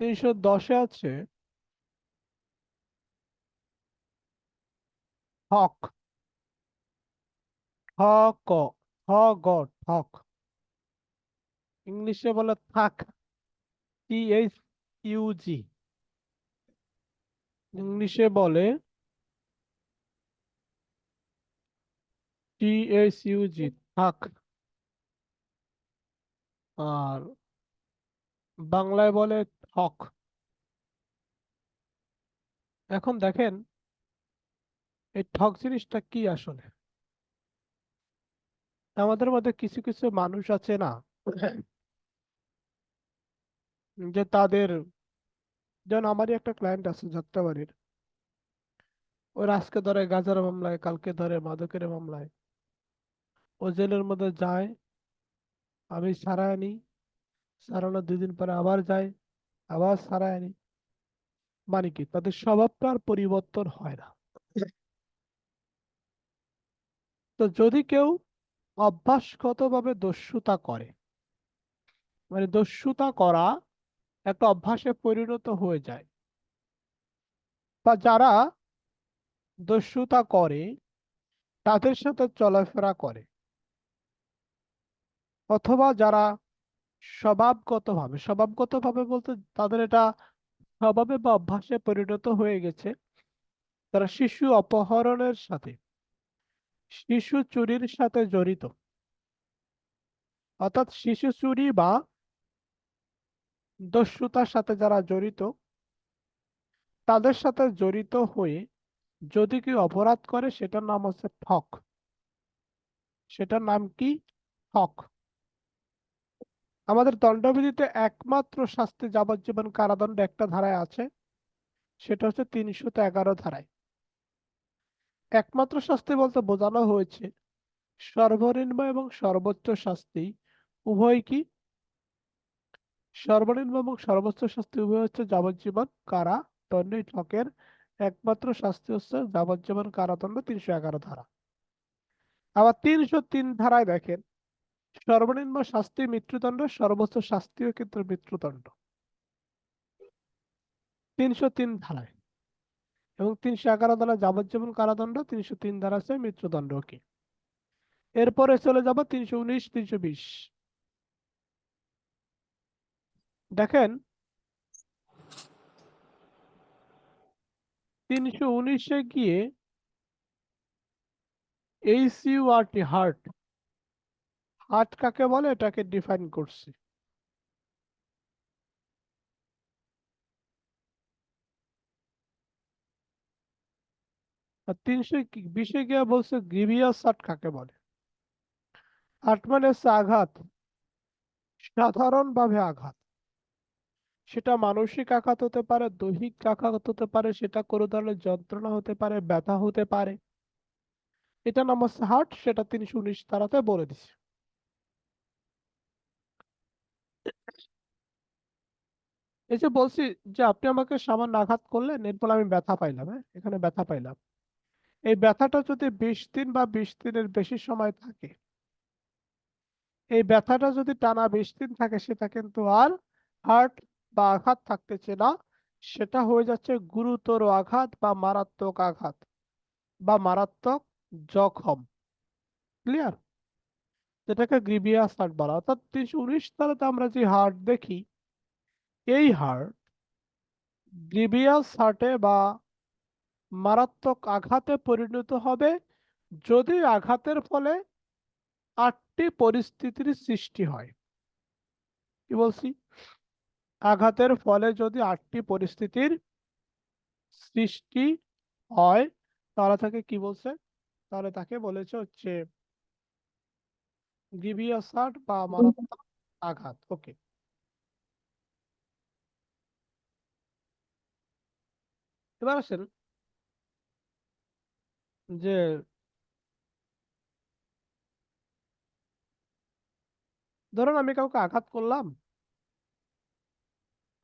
তিনশো দশে আছে। হক। হ, ক। হ, গ, ঠক। ইংলিশে বলে থাক। টি এইচ ইউজি ইংলিশে বলে টি এইচ ইউজি থাক। আর বাংলায় বলে ঠক এখন দেখেন, এই ঠক জিনিসটা কি আসলে? আমাদের মধ্যে কিছু কিছু মানুষ আছে না, যে তাদের, যেমন আমারই একটা ক্লায়েন্ট আছে যাত্রাবাড়ির। ওর আজকে ধরে গাজার মামলায়, কালকে ধরে মাদকের মামলায়। ও জেলের মধ্যে যায়, আমি ছাড়াই আনি ছাড়ানোর দুই দিন পরে আবার যায়। আবার আনি। মানে কি? তাদের স্বভাবটা আর পরিবর্তন হয় না। তো যদি কেউ অভ্যাসগতভাবে দস্যুতা করে মানে দস্যুতা করা একটা অভ্যাসে পরিণত হয়ে যায় বা যারা দস্যুতা করে, তাদের সাথে চলাফেরা করে, অথবা যারা স্বভাবগতভাবে স্বভাবগতভাবে বলতে তাদের এটা স্বভাবে বা অভ্যাসে পরিণত হয়ে গেছে। তারা শিশু অপহরণের সাথে, শিশু চুরির সাথে জড়িত। অর্থাৎ শিশু চুরি বা দস্যুতার সাথে যারা জড়িত, তাদের সাথে জড়িত হয়ে যদি কেউ অপরাধ করে, সেটার নাম হচ্ছে ঠক। সেটার নাম কি? ঠক। আমাদের দণ্ডবিধিতে একমাত্র শাস্তি যাবজ্জীবন কারাদণ্ড একটা ধারায় আছে, সেটা হচ্ছে তিনশো এগারো ধারায়। একমাত্র শাস্তি বলতে বোঝানো হয়েছে, সর্বনিম্ন এবং সর্বোচ্চ শাস্তি উভয় কি? সর্বনিম্ন এবং সর্বোচ্চ শাস্তি উভয় হচ্ছে যাবজ্জীবন কারা দণ্ড ঠকের একমাত্র শাস্তি হচ্ছে যাবজ্জীবন কারাদণ্ড তিনশো এগারো ধারা। আবার তিনশো তিন ধারায় দেখেন সর্বনিম্ন শাস্তি মৃত্যুদণ্ড, সর্বোচ্চ শাস্তিও কিন্তু মৃত্যুদণ্ড। তিনশো তিন ধারায়। এবং তিনশো এগারো ধারা যাবজ্জীবন কারাদণ্ড, তিনশো তিন ধারা আছে মৃত্যুদণ্ড কি এরপরে চলে যাব তিনশো উনিশ, তিনশো বিশ। দেখেন, তিনশো উনিশে গিয়ে এইচইউআরটি হার্ট হার্ট কাকে বলে? এটাকে ডিফাইন করছে। তিনশো বিশে গিয়ে বলছে গ্রিভিয়াস কাকে বলে? মানে আঘাত। সাধারণভাবে আঘাত। সেটা মানসিক আঘাত হতে পারে, দৈহিক আঘাত হতে পারে, সেটা কোনো ধরনের যন্ত্রণা হতে পারে, ব্যথা হতে পারে। এটা নাম হচ্ছে হার্ট, সেটা তিনশো উনিশ তারাতে বলে দিছে। এই যে বলছি যে আপনি আমাকে সামান্য আঘাত করলেন, এরপর আমি ব্যথা পাইলাম হ্যাঁ? এখানে ব্যথা পাইলাম। এই ব্যথাটা যদি বিশ দিন বা বিশ দিনের বেশি সময় থাকে, এই ব্যথাটা যদি টানা বিশ দিন থাকে, সেটা কিন্তু আর হার্ট বা আঘাত থাকতেছে না। সেটা হয়ে যাচ্ছে গুরুতর আঘাত বা মারাত্মক আঘাত বা মারাত্মক জখম। ক্লিয়ার? যেটাকে গ্রিভিয়াস হার্ট বলা অর্থাৎ তিনশো উনিশ তালাতে আমরা যে হার্ট দেখি এই হার্ট গ্রিভিয়াস হার্টে বা মারাত্মক আঘাতে পরিণত হবে যদি আঘাতের ফলে আটটি পরিস্থিতির সৃষ্টি হয়। কি বলছি? আঘাতের ফলে যদি আটটি পরিস্থিতির সৃষ্টি হয় তাহলে তাকে কি বলছে? তাহলে তাকে বলেছে হচ্ছে গ্রিভিয়াস হার্ট বা মারাত্মক আঘাত। ওকে। এবার আসেন যে ধরুন আমি কাউকে আঘাত করলাম,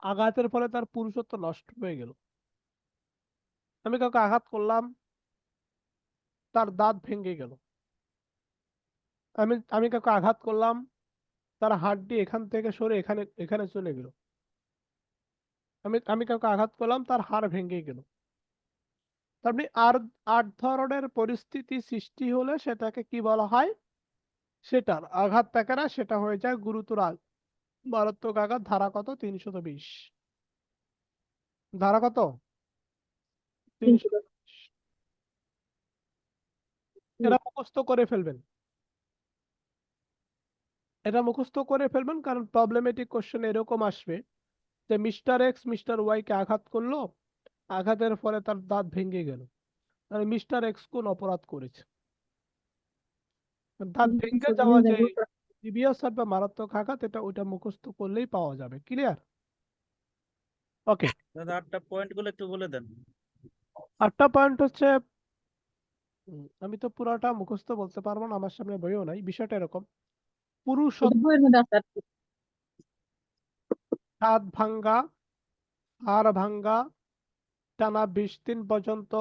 আঘাতের ফলে তার পুরুষত্ব নষ্ট হয়ে গেল। আমি কাউকে আঘাত করলাম, তার দাঁত ভেঙে গেল। আমি আমি কাউকে আঘাত করলাম, তার হাড্ডি এখান থেকে সরে এখানে এখানে চলে গেল। আমি আমি কাউকে আঘাত করলাম, তার হাড় ভেঙে গেল। মানে আর আট ধরনের পরিস্থিতি সৃষ্টি হলে সেটাকে কি বলা হয়? সেটার আঘাত থাকে না, সেটা হয়ে যায় গুরুতর। মারাত্মক আঘাত, ধারা কত? তিনশত বিশ। ধারা কত? এটা মুখস্থ করে ফেলবেন। এটা মুখস্থ করে ফেলবেন, কারণ প্রবলেমেটিক কোশ্চেন এরকম আসবে। যে মিস্টার এক্স মিস্টার ওয়াই কে আঘাত করল আঘাতের ফলে তার দাঁত ভেঙে গেল। তাহলে মিস্টার এক্স কোন অপরাধ করেছে? দাঁত ভেঙে যাওয়া যে প্রিভিয়াস বা মারাত্মক আঘাত এটা ওইটা মুখস্থ করলেই পাওয়া যাবে। ক্লিয়ার ওকে দাদা আটটা পয়েন্টগুলো একটু বলে দেন। আটটা পয়েন্ট হচ্ছে আমি তো পুরাটা মুখস্থ বলতে পারব না আমার সামনে বইও নাই বিষয়টা এরকম। পুরুষ বইয়ের মধ্যে আছে আর কি। হাত ভাঙ্গা হাড় ভাঙ্গা টানা বিশ দিন পর্যন্ত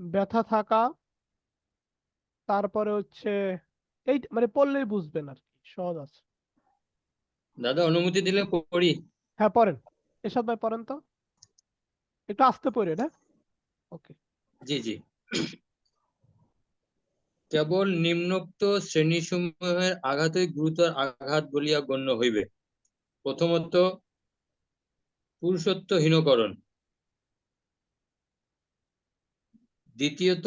ব্যথা থাকা তারপরে হচ্ছে এই মানে পড়লেই বুঝবেন আর কি সহজ আছে। দাদা অনুমতি দিলে পড়ি। হ্যাঁ পড়েন। এসব ভাই পড়েন তো? একটু আস্তে পড়েন হ্যাঁ? ওকে জি জি। কেবল নিম্নোক্ত শ্রেণীসমূহের আঘাতই গুরুতর আঘাত বলিয়া গণ্য হইবে। প্রথমত পুরুষত্বহীনকরণ। দ্বিতীয়ত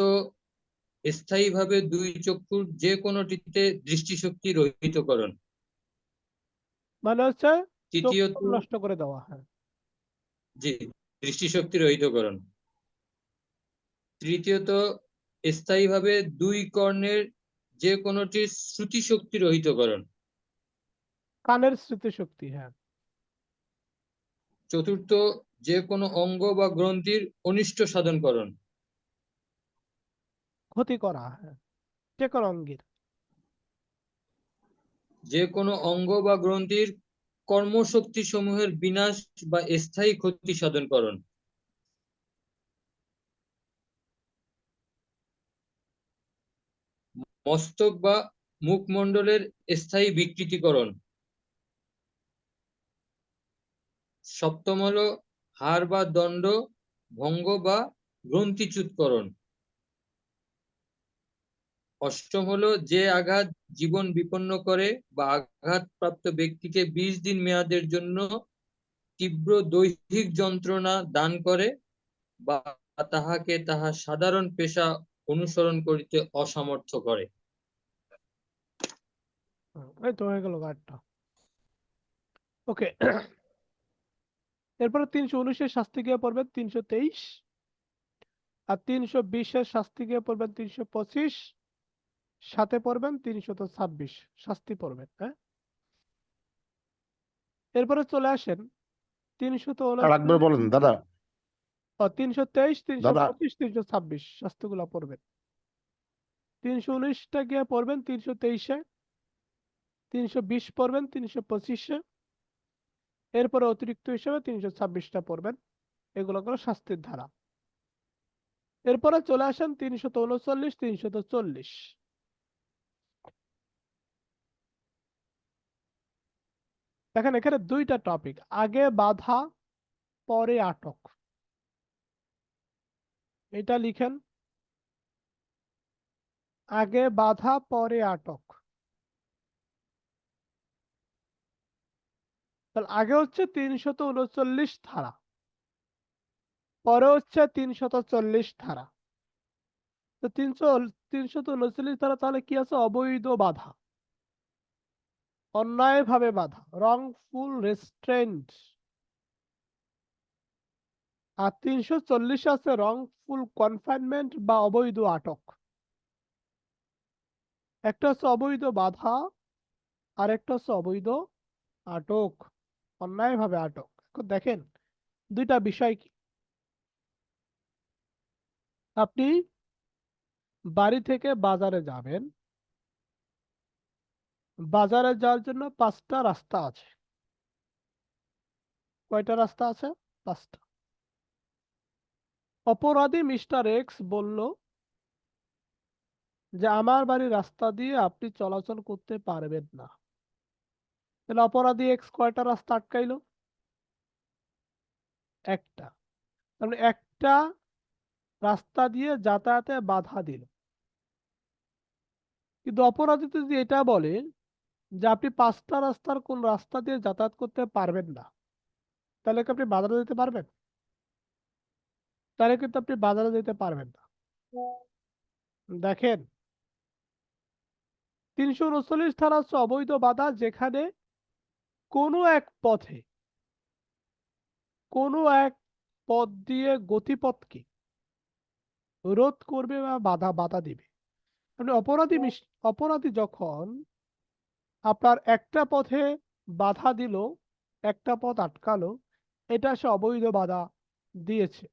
স্থায়ীভাবে দুই চক্ষুর যে কোনোটিতে দৃষ্টিশক্তি রহিতকরণ। মানে হচ্ছে চোখ তৃতীয়ত নষ্ট করে দেওয়া হ্যাঁ। জি দৃষ্টিশক্তি রহিতকরণ। তৃতীয়ত স্থায়ীভাবে দুই কর্ণের যে কোনোটির শ্রুতিশক্তি রহিতকরণ। কানের স্মৃতিশক্তি হ্যাঁ। চতুর্থ যে কোনো অঙ্গ বা গ্রন্থির অনিষ্ট সাধনকরণ ক্ষতি করা হ্যাঁ যে কোনো অঙ্গের। যে কোনো অঙ্গ বা গ্রন্থির কর্মশক্তি সমূহের বিনাশ বা স্থায়ী ক্ষতি সাধনকরণ মস্তক বা মুখমণ্ডলের স্থায়ী বিকৃতিকরণ সপ্তম হলো হার বা দণ্ড, ভঙ্গ বা গ্রন্থিচ্যুতকরণ। অষ্টম হলো যে আঘাত জীবন বিপন্ন করে বা আঘাতপ্রাপ্ত ব্যক্তিকে বিশ দিন মেয়াদের জন্য তীব্র দৈহিক যন্ত্রণা দান করে বা তাহাকে তাহা সাধারণ পেশা অনুসরণ করিতে অসামর্থ্য করে। ওকে এরপরে তিনশো উনিশের শাস্তি গিয়ে পড়বেন তিনশো তেইশ আর তিনশো বিশের শাস্তি গিয়ে পড়বেন তিনশো পঁচিশ সাথে পড়বেন তিনশত ছাব্বিশ শাস্তি পড়বেন হ্যাঁ? এরপরে চলে আসেন তিনশত একবার বলেন দাদা। তিনশো তেইশ তিনশো। পঁচিশ তিনশো ছাব্বিশ শাস্তিগুলো পড়বেন। তিনশো উনিশটা গিয়ে পড়বেন তিনশো তেইশে তিনশো বিশ পড়বেন তিনশো পঁচিশে এরপরে অতিরিক্ত হিসেবে তিনশো ছাব্বিশটা পড়বেন। এগুলো হলো শাস্তির ধারা। এরপরে চলে আসেন তিনশত উনচল্লিশ তিনশত চল্লিশ। দেখেন, এখানে দুইটা টপিক আগে বাধা, পরে আটক। এটা লিখেন, আগে বাধা, পরে আটক। তাহলে আগে হচ্ছে তিনশত উনচল্লিশ ধারা, পরে হচ্ছে তিনশত চল্লিশ ধারা। তো তিনশো, তিনশত উনচল্লিশ ধারা তাহলে কি আছে? অবৈধ বাধা। অন্যায়ভাবে বাধা। রংফুল রেস্ট্রেন্ট আর তিনশো চল্লিশ আছে রংফুল কনফাইনমেন্ট বা অবৈধ আটক। একটা হচ্ছে অবৈধ বাধা আর একটা হচ্ছে অবৈধ আটক। অন্যায়ভাবে আটক। দেখেন, দুইটা বিষয় কি? আপনি বাড়ি থেকে বাজারে যাবেন। বাজারে যাওয়ার জন্য পাঁচটা রাস্তা আছে। কয়টা রাস্তা আছে? পাঁচটা। অপরাধী মিস্টার এক্স বলল যে, আমার বাড়ির রাস্তা দিয়ে আপনি চলাচল করতে পারবেন না। তাহলে অপরাধী এক্স কয়টা রাস্তা আটকাইলো? একটা। তার মানে একটা রাস্তা দিয়ে যাতায়াতে বাধা দিল। কিন্তু অপরাধী যদি এটা বলে যে আপনি পাঁচটা রাস্তার কোন রাস্তা দিয়ে যাতায়াত করতে পারবেন না, তাহলে কি আপনি বাজারে যেতে পারবেন? তাহলে কিন্তু আপনি বাজারে যেতে পারবেন না। দেখেন, তিনশো উনচল্লিশ ধারা হচ্ছে অবৈধ বাধা যেখানে কোনো এক পথে কোনো এক পথ দিয়ে গতিপথকে রোধ করবে বা বাধা বাধা দিবে। মানে অপরাধী অপরাধী যখন আপনার একটা পথে বাধা দিল একটা পথ আটকালো এটা সে অবৈধ বাধা দিয়েছে।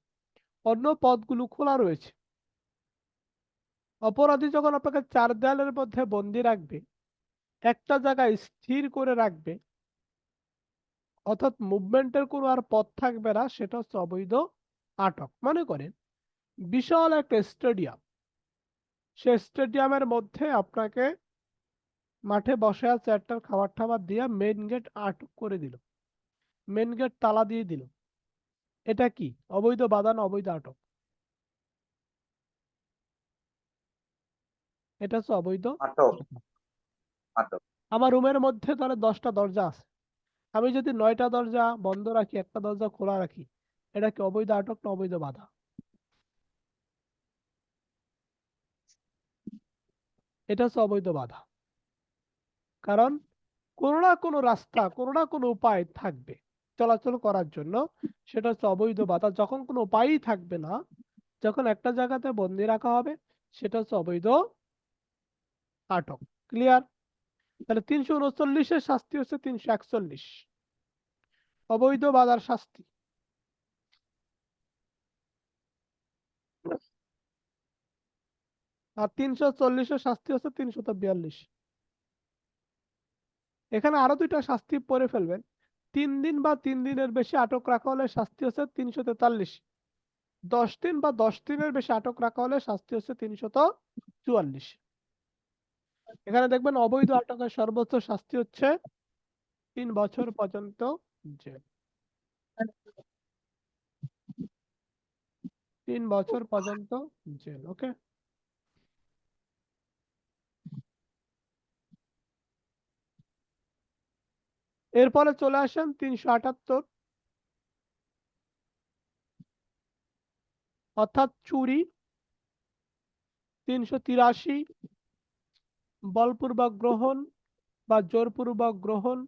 অন্য পথগুলো খোলা রয়েছে। অপরাধী যখন আপনাকে চার দেয়ালের মধ্যে বন্দি রাখবে একটা জায়গায় স্থির করে রাখবে অর্থাৎ মুভমেন্টের কোনো আর পথ থাকবে না সেটা হচ্ছে অবৈধ আটক। মনে করেন বিশাল একটা স্টেডিয়াম সে স্টেডিয়ামের মধ্যে আপনাকে মাঠে বসে আছে একটা খাবার টাবার দিয়ে মেইন গেট আটক করে দিল। মেইন গেট তালা দিয়ে দিল। এটা কি? অবৈধ বাধা না অবৈধ আটক? এটা হচ্ছে অবৈধ আমার রুমের মধ্যে তাহলে দশটা দরজা আছে। আমি যদি নয়টা দরজা বন্ধ রাখি, একটা দরজা খোলা রাখি এটা কি অবৈধ আটক না অবৈধ বাধা? এটা হচ্ছে অবৈধ বাধা। কারণ কোনো না কোনো রাস্তা, কোনো না কোনো উপায় থাকবে চলাচল করার জন্য। সেটা হচ্ছে অবৈধ বাধা। যখন কোনো উপায়ই থাকবে না, যখন একটা জায়গাতে বন্দি রাখা হবে, সেটা হচ্ছে অবৈধ আটক। ক্লিয়ার তাহলে তিনশো উনচল্লিশের শাস্তি হচ্ছে তিনশো একচল্লিশ। অবৈধ বাধার শাস্তি। আর তিনশো চল্লিশের শাস্তি হচ্ছে তিনশত বিয়াল্লিশ। এখানে আরও দুইটা শাস্তি পরে ফেলবেন। তিন দিন বা তিন দিনের বেশি আটক রাখা হলে শাস্তি হচ্ছে তিনশো তেতাল্লিশ। দশ দিন বা দশ দিনের বেশি আটক রাখা হলে শাস্তি হচ্ছে তিনশত চুয়াল্লিশ। এখানে দেখবেন অবৈধ আটকের সর্বোচ্চ শাস্তি হচ্ছে তিন বছর পর্যন্ত জেল। তিন বছর পর্যন্ত জেল, ওকে? এরপরে চলে আসেন তিনশো আটাত্তর। অর্থাৎ চুরি, তিনশো তিরাশি। বলপূর্বক গ্রহণ বা জোরপূর্বক গ্রহণ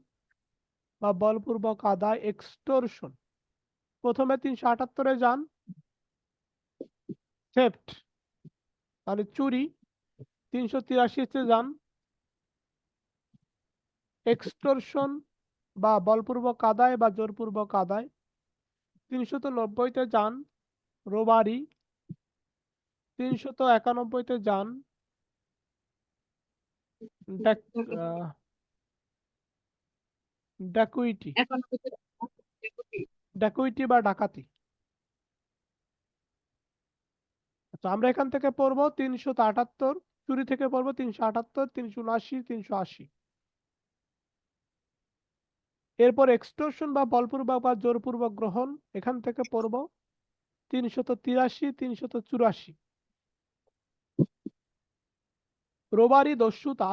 বা বলপূর্বক আদায় এক্সটোরশন প্রথমে তিনশো আটাত্তরে যান। মানে চুরি। তিনশো তিরাশিতে যান। এক্সটোরশন বা বলপূর্বক আদায় বা জোরপূর্বক আদায়। তিনশত নব্বইতে যান। রোবারি। তিনশত একানব্বইতে যান। ডাকুইটি ডাকুইটি বা ডাকাতি। আচ্ছা আমরা এখান থেকে পড়ব তিনশো আটাত্তর চুরি থেকে পড়ব তিনশো আটাত্তর তিনশো উনআশি তিনশো আশি। এরপর এক্সটোরশন বা বলপূর্বক বা জোরপূর্বক গ্রহণ এখান থেকে পড়ব তিনশত তিরাশি তিনশত চুরাশি। রোবারি দস্যুতা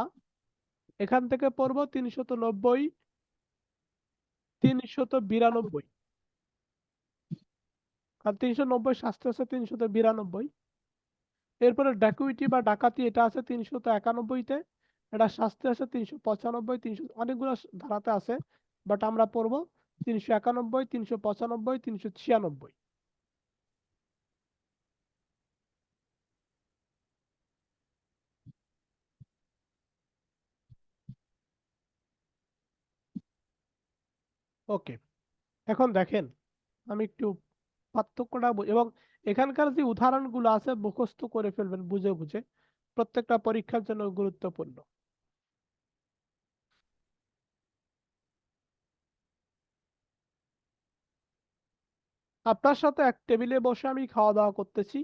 এখান থেকে পড়ব তিনশত নব্বই, তিনশত বিরানব্বই। আর তিনশো নব্বই শাস্তি আছে তিনশত বিরানব্বই। এরপরে ডাকুইটি বা ডাকাতি, এটা আছে তিনশত একানব্বইতে, এটা শাস্তি আছে তিনশো পঁচানব্বই তিনশো অনেকগুলো ধারাতে আছে, বাট আমরা পড়ব তিনশো একানব্বই, তিনশো পঁচানব্বই, তিনশো ছিয়ানব্বই। ওকে এখন দেখেন, আমি একটু পার্থক্যটা এবং এখানকার যে উদাহরণগুলো আছে মুখস্থ করে ফেলবেন বুঝে বুঝে, প্রত্যেকটা পরীক্ষার জন্য গুরুত্বপূর্ণ। আপনার সাথে এক টেবিলে বসে আমি খাওয়া দাওয়া করতেছি।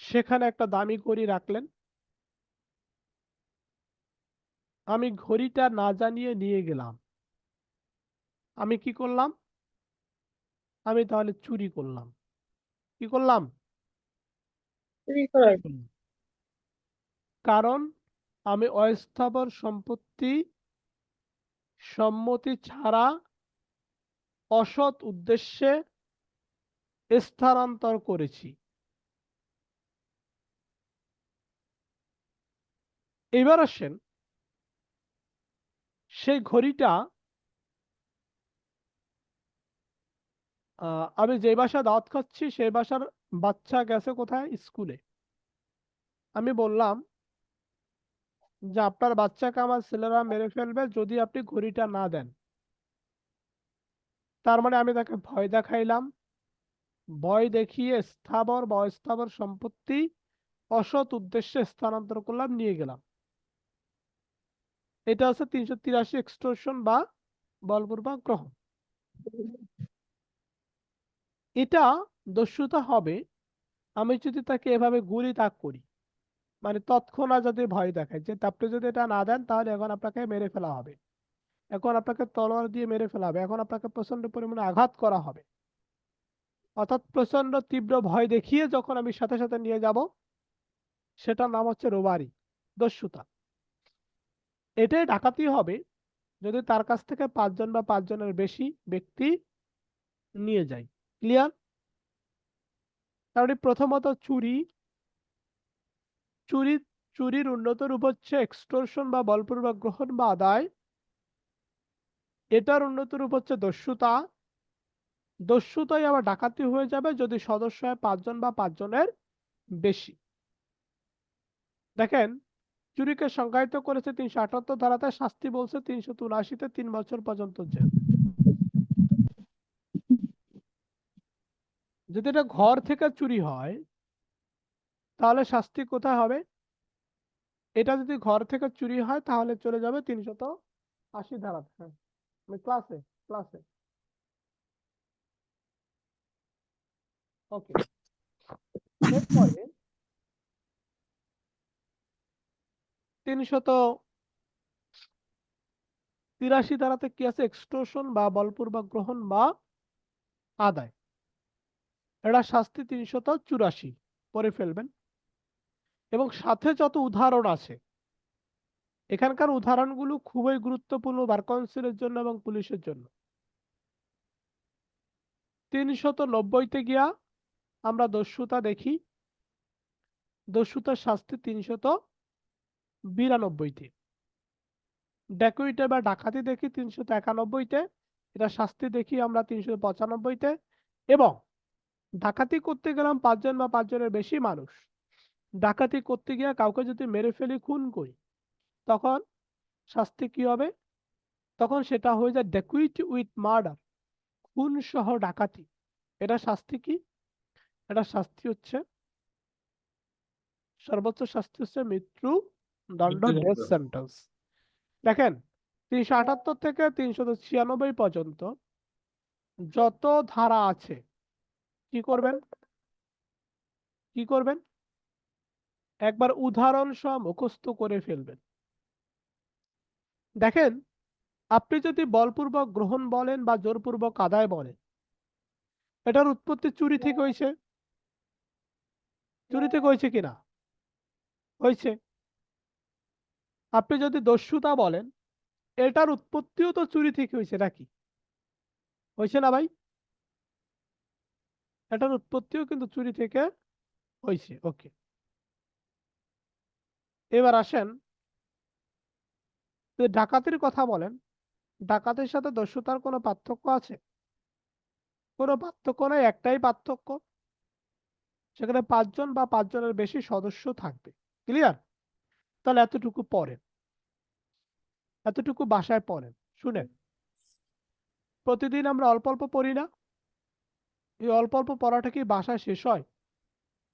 সেখানে একটা দামি ঘড়ি রাখলেন। আমি ঘড়িটা না জানিয়ে নিয়ে গেলাম। আমি কি করলাম? আমি তাহলে চুরি করলাম। কি করলাম। কারণ আমি অস্থাবর সম্পত্তি সম্মতি ছাড়া অসৎ উদ্দেশ্যে স্থানান্তর করেছি। এবার আসেন সেই ঘড়িটা আমি যে বাসা দাওয়াত খাচ্ছি সেই বাসার বাচ্চা গেছে কোথায়? স্কুলে। আমি বললাম যে, আপনার বাচ্চাকে আমার ছেলেরা মেরে ফেলবে যদি আপনি ঘড়িটা না দেন। তার মানে আমি তাকে ভয় দেখাইলাম। ভয় দেখিয়ে স্থাবর বা সম্পত্তি, অসৎ উদ্দেশ্যে স্থানান্তর করলাম, নিয়ে গেলাম। এটা হচ্ছে তিনশো তিরাশি এক্সটোরশন বা বলপূর্বক গ্রহণ এটা দস্যুতা হবে, আমি যদি তাকে এভাবে গুলি তাক করি মানে তৎক্ষণাৎ যদি ভয় দেখায়, যে আপনি যদি এটা না দেন, তাহলে এখন আপনাকে মেরে ফেলা হবে। এখন আপনাকে তলোয়ার দিয়ে মেরে ফেলা হবে। এখন আপনাকে প্রচণ্ড পরিমাণে আঘাত করা হবে। অর্থাৎ প্রচণ্ড তীব্র ভয় দেখিয়ে যখন আমি সাথে সাথে নিয়ে যাব, সেটার নাম হচ্ছে রোবারি, দস্যুতা। এটাই ডাকাতি হবে যদি তার কাছ থেকে পাঁচজন বা পাঁচজনের বেশি ব্যক্তি নিয়ে যায়। ক্লিয়ার তাহলে প্রথমত চুরি চুরি, চুরির উন্নত রূপ হচ্ছে এক্সটোরশন বা বলপূর্বক গ্রহণ বা আদায়। এটার উন্নত রূপ হচ্ছে দস্যুতা। দস্যুতাই আবার ডাকাতি হয়ে যাবে যদি সদস্য হয় পাঁচজন বা পাঁচজনের বেশি। দেখেন চুরিকে সংজ্ঞায়িত করেছে তিনশো আটাত্তর ধারাতে শাস্তি বলছে তিনশো উনআশিতে তিন বছর পর্যন্ত জেল। যদি এটা ঘর থেকে চুরি হয়, তাহলে শাস্তি কোথায় হবে? এটা যদি ঘর থেকে চুরি হয়, তাহলে চলে যাবে তিনশত আশি ধারাতে। ক্লাসে ক্লাসে ওকে এরপরে তিনশত তিরাশি ধারাতে কি আছে? এক্সটোরশন বা বলপূর্বক গ্রহণ বা আদায়। এটা শাস্তি তিনশত চুরাশি পরে ফেলবেন। এবং সাথে যত উদাহরণ আছে, এখানকার উদাহরণগুলো খুবই গুরুত্বপূর্ণ বার কাউন্সিলের জন্য এবং পুলিশের জন্য। তিনশত নব্বইতে গিয়া আমরা দস্যুতা দেখি। দস্যুতার শাস্তি তিনশত বিরানব্বইতে ডেকুইটে বা ডাকাতি দেখি তিনশত একানব্বইতে এটা শাস্তি দেখি আমরা তিনশো পঁচানব্বইতে এবং ডাকাতি করতে গেলাম পাঁচজন বা পাঁচজনের বেশি মানুষ। ডাকাতি করতে গিয়ে কাউকে যদি মেরে ফেলি খুন করি, তখন শাস্তি কি হবে? তখন সেটা হয়ে যায় ডেকুইটি উইথ মার্ডার, খুন সহ ডাকাতি। এটা শাস্তি কি? এটা শাস্তি হচ্ছে, সর্বোচ্চ শাস্তি হচ্ছে মৃত্যু দণ্ড। ডেথ সেন্টেন্স দেখেন তিনশো আটাত্তর থেকে তিনশো ছিয়ানব্বই পর্যন্ত যত ধারা আছে কি করবেন? কি করবেন? একবার উদাহরণ সহ মুখস্থ করে ফেলবেন। দেখেন আপনি যদি বলপূর্বক গ্রহণ বলেন বা জোরপূর্বক আদায় বলেন এটার উৎপত্তি চুরি থেকে হয়েছে চুরি থেকে হয়েছে কিনা? হয়েছে আপনি যদি দস্যুতা বলেন, এটার উৎপত্তিও তো চুরি থেকে হয়েছে নাকি? হয়েছে না ভাই? এটার উৎপত্তিও কিন্তু চুরি থেকে হয়েছে, ওকে। এবার আসেন ডাকাতির কথা বলেন, ডাকাতের সাথে দস্যুতার কোনো পার্থক্য আছে? কোনো পার্থক্য নেই, একটাই পার্থক্য, সেখানে পাঁচজন বা পাঁচজনের বেশি সদস্য থাকবে, ক্লিয়ার? তাহলে এতটুকু পড়েন। এতটুকু বাসায় পড়েন। শুনেন। প্রতিদিন আমরা অল্প অল্প পড়ি না। এই অল্প অল্প পড়াটা কি বাসায় শেষ হয়?